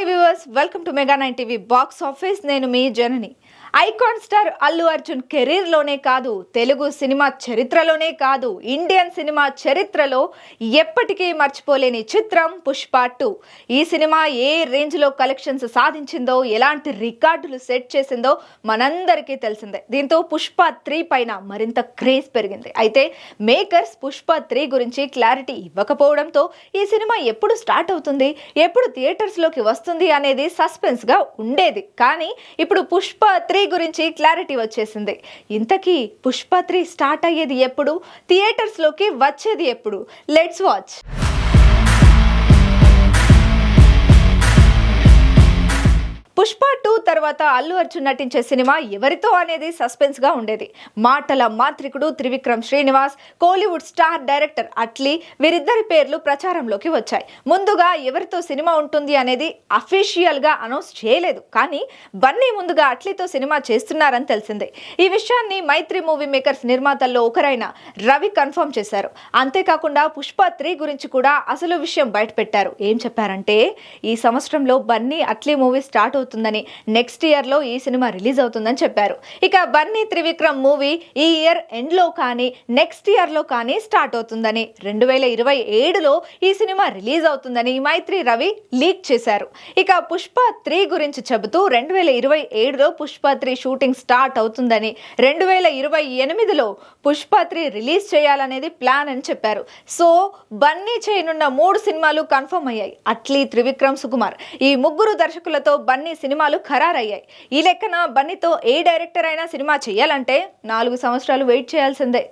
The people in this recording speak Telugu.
Hi viewers welcome to Mega nine TV box office నేను మీ జనని. ఐకాన్ స్టార్ అల్లు అర్జున్ కెరీర్లోనే కాదు తెలుగు సినిమా చరిత్రలోనే కాదు ఇండియన్ సినిమా చరిత్రలో ఎప్పటికీ మర్చిపోలేని చిత్రం పుష్ప టూ. ఈ సినిమా ఏ రేంజ్లో కలెక్షన్స్ సాధించిందో ఎలాంటి రికార్డులు సెట్ చేసిందో మనందరికీ తెలిసిందే. దీంతో పుష్ప త్రీ పైన మరింత క్రేజ్ పెరిగింది. అయితే మేకర్స్ పుష్ప త్రీ గురించి క్లారిటీ ఇవ్వకపోవడంతో ఈ సినిమా ఎప్పుడు స్టార్ట్ అవుతుంది ఎప్పుడు థియేటర్స్లోకి వస్తుంది అనేది సస్పెన్స్గా ఉండేది. కానీ ఇప్పుడు పుష్ప త్రీ గురించి క్లారిటీ వచ్చేసింది. ఇంతకీ పుష్ప త్రీ స్టార్ట్ అయ్యేది ఎప్పుడు? థియేటర్స్లోకి వచ్చేది ఎప్పుడు? లెట్స్ వాచ్ తర్వాత అల్లు అర్జున్ నటించే సినిమా ఎవరితో అనేది సస్పెన్స్గా ఉండేది. మాటల మాంత్రికుడు త్రివిక్రమ్ శ్రీనివాస్ కోలీవుడ్ స్టార్ డైరెక్టర్ అట్లీ వీరిద్దరి పేర్లు ప్రచారంలోకి వచ్చాయి. ముందుగా ఎవరితో సినిమా ఉంటుంది అనేది అఫీషియల్గా అనౌన్స్ చేయలేదు. కానీ బన్నీ ముందుగా అట్లీతో సినిమా చేస్తున్నారని తెలిసిందే. ఈ విషయాన్ని మైత్రి మూవీ మేకర్స్ నిర్మాతల్లో ఒకరైన రవి కన్ఫర్మ్ చేశారు. అంతేకాకుండా పుష్ప త్రీ గురించి కూడా అసలు విషయం బయటపెట్టారు. ఏం చెప్పారంటే ఈ సంవత్సరంలో బన్నీ అట్లీ మూవీ స్టార్ట్ అవుతుందని నెక్స్ట్ ఇయర్లో ఈ సినిమా రిలీజ్ అవుతుందని చెప్పారు. ఇక బన్నీ త్రివిక్రమ్ మూవీ ఈ ఇయర్ ఎండ్లో కానీ నెక్స్ట్ ఇయర్లో కానీ స్టార్ట్ అవుతుందని రెండు వేల ఇరవై ఏడులో ఈ సినిమా రిలీజ్ అవుతుందని మైత్రి రవి లీక్ చేశారు. ఇక పుష్ప త్రీ గురించి చెబుతూ రెండు వేల ఇరవై ఏడులో పుష్ప త్రీ షూటింగ్ స్టార్ట్ అవుతుందని రెండు వేల ఇరవై ఎనిమిదిలో పుష్ప త్రీ రిలీజ్ చేయాలనేది ప్లాన్ అని చెప్పారు. సో బన్నీ చేయనున్న మూడు సినిమాలు కన్ఫర్మ్ అయ్యాయి. అట్లీ త్రివిక్రమ్ సుకుమార్. ఈ ముగ్గురు దర్శకులతో బన్నీ సినిమాలు ఖరారయ్యాయి. ఈ లెక్కన బన్నీతో ఏ డైరెక్టర్ అయినా సినిమా చేయాలంటే నాలుగు సంవత్సరాలు వెయిట్ చేయాల్సిందే.